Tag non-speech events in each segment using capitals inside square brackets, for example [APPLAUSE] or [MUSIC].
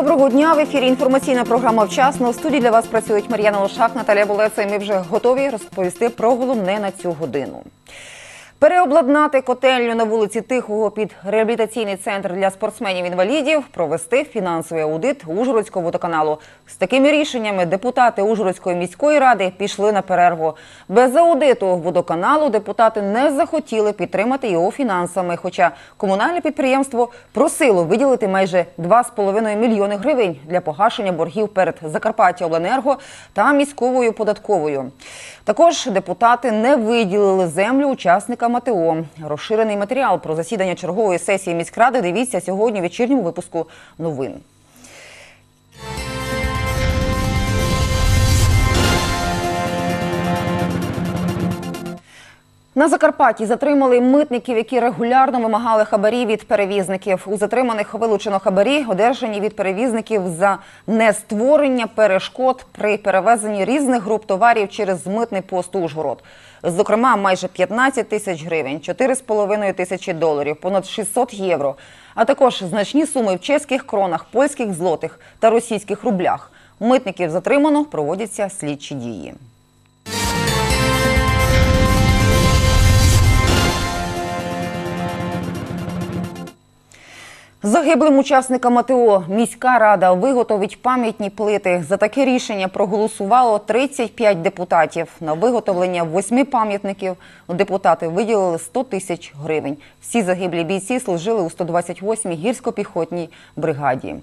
Доброго дня в ефірі. Інформаційна програма вчасно. У студії для вас працюють Мар'яна Лошак, Наталія Болеса. І ми вже готові розповісти про головне на цю годину. Переобладнати котельню на вулиці Тихого під реабілітаційний центр для спортсменів-інвалідів, провести фінансовий аудит Ужгородського водоканалу. З такими рішеннями депутати Ужгородської міської ради пішли на перерву. Без аудиту водоканалу депутати не захотіли підтримати його фінансами. Хоча комунальне підприємство просило виділити майже 2,5 мільйони гривень для погашення боргів перед Закарпаття Обленерго та міськовою податковою. Також депутати не виділили землю учасникам АТО. Розширений матеріал про засідання чергової сесії міськради дивіться сьогодні в вечірньому випуску новин. На Закарпатті затримали митників, які регулярно вимагали хабарі від перевізників. У затриманих вилучено хабарі, одержані від перевізників за нестворення перешкод при перевезенні різних груп товарів через митний пост Ужгород. Зокрема, майже 15 тисяч гривень, 4,5 тисячі доларів, понад 600 євро, а також значні суми в чеських кронах, польських злотих та російських рублях. Митників затримано, проводяться слідчі дії. Загиблим учасникам АТО міська рада виготовить пам'ятні плити. За таке рішення проголосувало 35 депутатів. На виготовлення восьми пам'ятників депутати виділили 100 тисяч гривень. Всі загиблі бійці служили у 128-й гірсько-піхотній бригаді.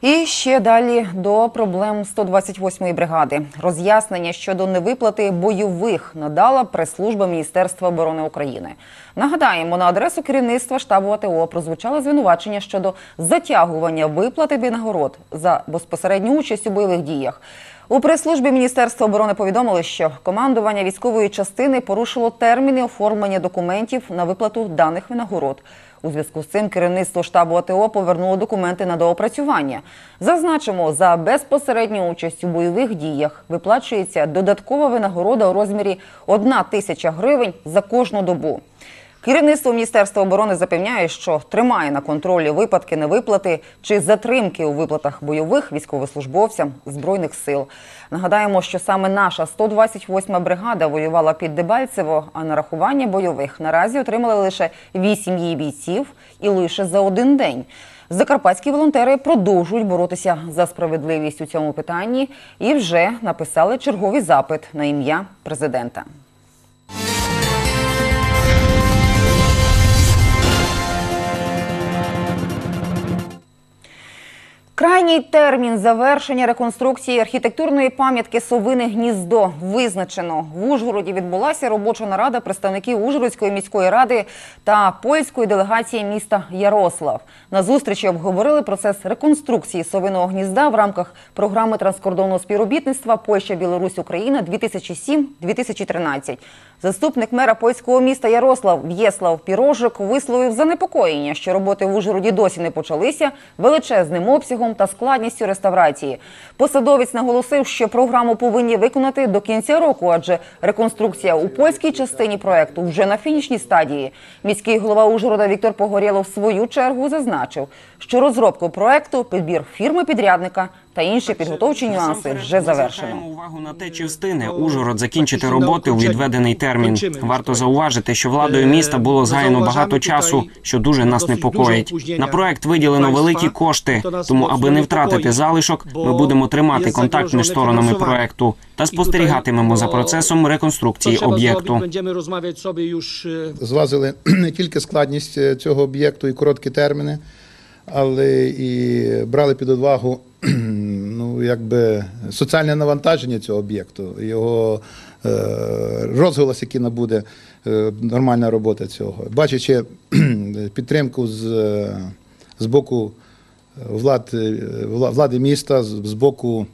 І ще далі до проблем 128-ї бригади. Роз'яснення щодо невиплати бойових надала прес-служба Міністерства оборони України. Нагадаємо, на адресу керівництва штабу АТО прозвучало звинувачення щодо затягування виплати винагород за безпосередню участь у бойових діях. У прес-службі Міністерства оборони повідомили, що командування військової частини порушило терміни оформлення документів на виплату даних винагород. У зв'язку з цим керівництво штабу АТО повернуло документи на доопрацювання. Зазначимо, за безпосередню участь у бойових діях виплачується додаткова винагорода у розмірі 1 тисяча гривень за кожну добу. Керівництво Міністерства оборони запевняє, що тримає на контролі випадки невиплати чи затримки у виплатах бойових військовослужбовцям збройних сил. Нагадаємо, що саме наша 128-ма бригада воювала під Дебальцево, а нарахування бойових наразі отримали лише 8 її бійців і лише за один день. Закарпатські волонтери продовжують боротися за справедливість у цьому питанні і вже написали черговий запит на ім'я президента. Крайній термін завершення реконструкції архітектурної пам'ятки Совине гніздо визначено. В Ужгороді відбулася робоча нарада представників Ужгородської міської ради та польської делегації міста Ярослав. На зустрічі обговорили процес реконструкції совиного гнізда в рамках програми транскордонного співробітництва Польща, Білорусь, Україна 2007-2013. Заступник мера польського міста Ярослав В'єслав Пірожик висловив занепокоєння, що роботи в Ужгороді досі не почалися величезним обсягом та складністю реставрації. Посадовець наголосив, що програму повинні виконати до кінця року, адже реконструкція у польській частині проекту вже на фінішній стадії. Міський голова Ужгорода Віктор Погорєлов в свою чергу зазначив, що розробку проекту, підбір фірми підрядника та інші підготовчі нюанси вже завершено. Увагу на те, чи встигне Ужгород закінчити роботи у відведений термін. Варто зауважити, що владою міста було згаяно багато часу, що дуже нас непокоїть. На проект виділено великі кошти, тому аби не втратити залишок, ми будемо тримати контакт між сторонами проекту та спостерігатимемо за процесом реконструкції об'єкту. E, звазили [CLEARS THROAT] не тільки складність е, цього об'єкту і короткі терміни, але і брали під увагу якби соціальне навантаження цього об'єкту, його е, розголос, який набуде е, нормальна робота цього. Бачачи підтримку з, з боку влад, е, влади міста, з, боку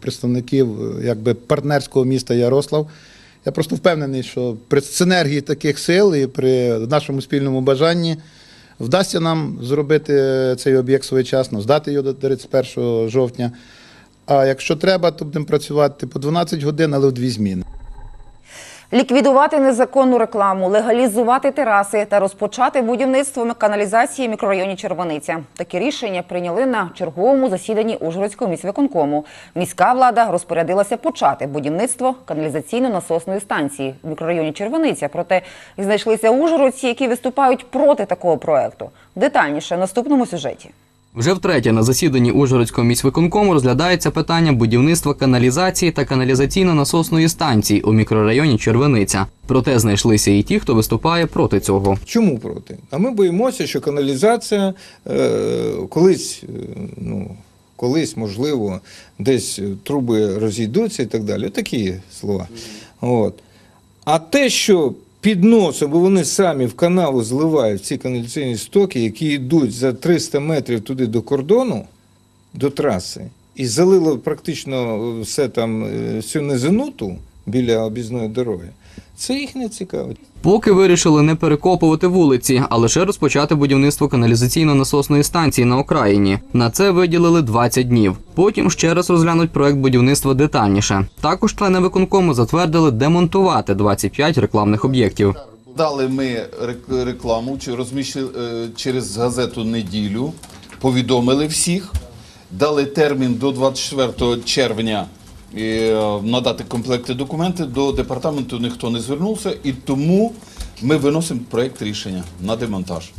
представників якби, партнерського міста Ярослав, я просто впевнений, що при синергії таких сил і при нашому спільному бажанні вдасться нам зробити цей об'єкт своєчасно, здати його до 31 жовтня. А якщо треба, то будемо працювати по 12 годин, але в дві зміни. Ліквідувати незаконну рекламу, легалізувати тераси та розпочати будівництво каналізації в мікрорайоні Червониця. Такі рішення прийняли на черговому засіданні Ужгородського міськвиконкому. Міська влада розпорядилася почати будівництво каналізаційно-насосної станції в мікрорайоні Червониця. Проте знайшлися ужгородці, які виступають проти такого проекту. Детальніше в наступному сюжеті. Вже втретє на засіданні Ужгородського міськвиконкому розглядається питання будівництва каналізації та каналізаційно-насосної станції у мікрорайоні Червениця. Проте знайшлися і ті, хто виступає проти цього. Чому проти? А ми боїмося, що каналізація е, колись, е, ну, колись, можливо, десь труби розійдуться і так далі. Такі слова. От. А те, що під носом, бо вони самі в канаву зливають ці каналізаційні стоки, які йдуть за 300 метрів туди до кордону, до траси, і залило практично все там, е, всю низину ту біля об'їзної дороги, це їх не цікавить. Поки вирішили не перекопувати вулиці, а лише розпочати будівництво каналізаційно-насосної станції на окраїні. На це виділили 20 днів. Потім ще раз розглянуть проект будівництва детальніше. Також члени виконкому затвердили демонтувати 25 рекламних об'єктів. Дали ми рек- рекламу чи розміщили е, через газету неділю, повідомили всіх, дали термін до 24 червня е, надати комплекти документи. До департаменту ніхто не звернувся, і тому ми виносимо проєкт рішення на демонтаж.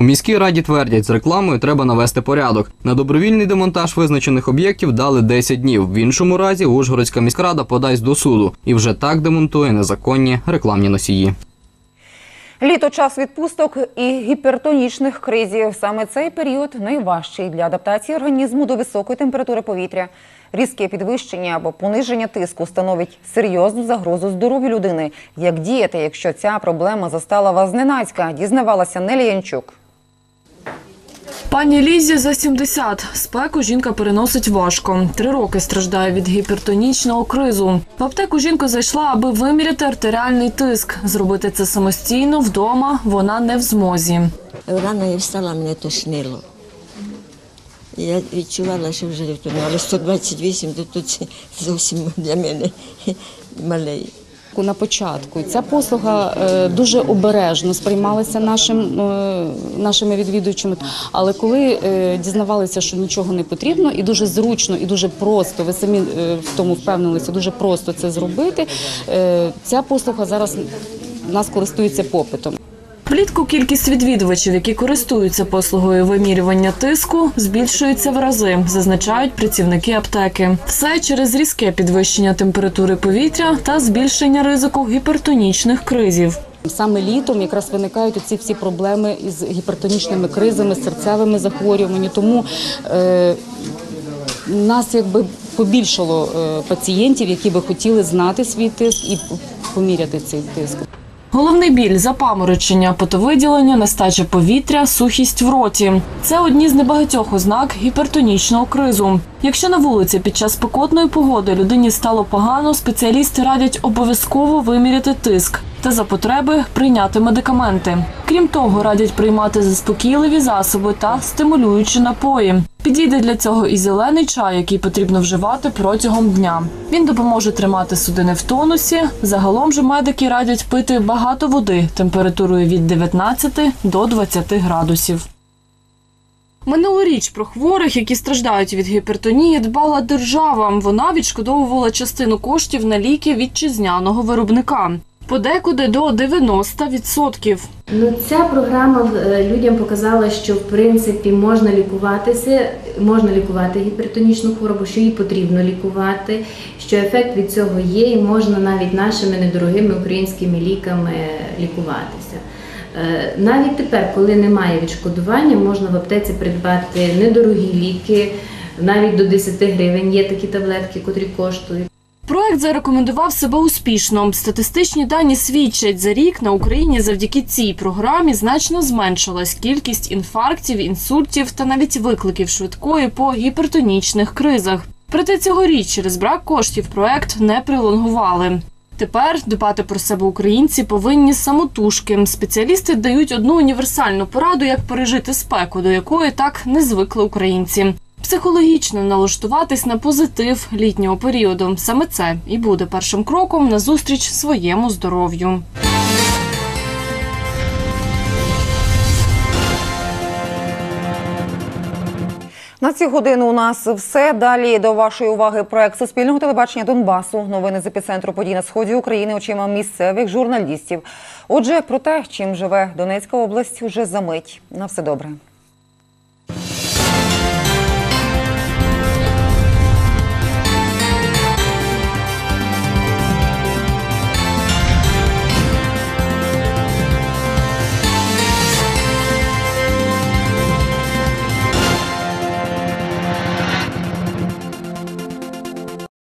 У міській раді твердять, з рекламою треба навести порядок. На добровільний демонтаж визначених об'єктів дали 10 днів. В іншому разі Ужгородська міськрада подасть до суду і вже так демонтує незаконні рекламні носії. Літо час відпусток і гіпертонічних кризів. Саме цей період найважчий для адаптації організму до високої температури повітря. Різке підвищення або пониження тиску становить серйозну загрозу здоров'ю людини. Як діяти, якщо ця проблема застала вас зненацька, дізнавалася Нелі Янчук. Пані Лізі за 70. Спеку жінка переносить важко. Три роки страждає від гіпертонічного кризу. В аптеку жінка зайшла, аби виміряти артеріальний тиск. Зробити це самостійно вдома вона не в змозі. Рано я встала, мене тошнило. Я відчувала, що вже втомила, але 128, то тут зовсім для мене малий. на початку. Ця послуга е, дуже обережно сприймалася нашим, е, нашими відвідувачами. Але коли е, дізнавалися, що нічого не потрібно, і дуже зручно, і дуже просто, ви самі в тому впевнилися, дуже просто це зробити. Ця послуга зараз нас користується попитом. Влітку кількість відвідувачів, які користуються послугою вимірювання тиску, збільшується в рази, зазначають працівники аптеки. Все через різке підвищення температури повітря та збільшення ризику гіпертонічних кризів. Саме літом якраз виникають ці всі проблеми із гіпертонічними кризами, серцевими захворюваннями. Тому е, нас якби побільшало е, пацієнтів, які би хотіли знати свій тиск і поміряти цей тиск. Головний біль, запаморочення, потовиділення, нестача повітря, сухість в роті це одні з небагатьох ознак гіпертонічного кризу. Якщо на вулиці під час спекотної погоди людині стало погано, спеціалісти радять обов'язково виміряти тиск та за потреби прийняти медикаменти. Крім того, радять приймати заспокійливі засоби та стимулюючі напої. Підійде для цього і зелений чай, який потрібно вживати протягом дня. Він допоможе тримати судини в тонусі. Загалом же медики радять пити багато води температурою від 19 до 20 градусів. Минулоріч про хворих, які страждають від гіпертонії, дбала держава. Вона відшкодовувала частину коштів на ліки вітчизняного виробника. Подекуди до 90%. Ну, ця програма е, людям показала, що в принципі можна лікуватися, можна лікувати гіпертонічну хворобу, що її потрібно лікувати, що ефект від цього є, і можна навіть нашими недорогими українськими ліками лікуватися. Е, Навіть тепер, коли немає відшкодування, можна в аптеці придбати недорогі ліки, навіть до 10 гривень є такі таблетки, котрі коштують. Проект зарекомендував себе успішно. Статистичні дані свідчать, за рік на Україні завдяки цій програмі значно зменшилась кількість інфарктів, інсультів та навіть викликів швидкої по гіпертонічних кризах. Проте цьогоріч через брак коштів проект не прилонгували. Тепер дбати про себе українці повинні самотужки. Спеціалісти дають одну універсальну пораду, як пережити спеку, до якої так не звикли українці. Психологічно налаштуватись на позитив літнього періоду. Саме це і буде першим кроком на зустріч своєму здоров'ю. На цю годину у нас все. Далі до вашої уваги проект Суспільного телебачення Донбасу. Новини з епіцентру подій на сході України очима місцевих журналістів. Отже, про те, чим живе Донецька область, уже за мить. На все добре.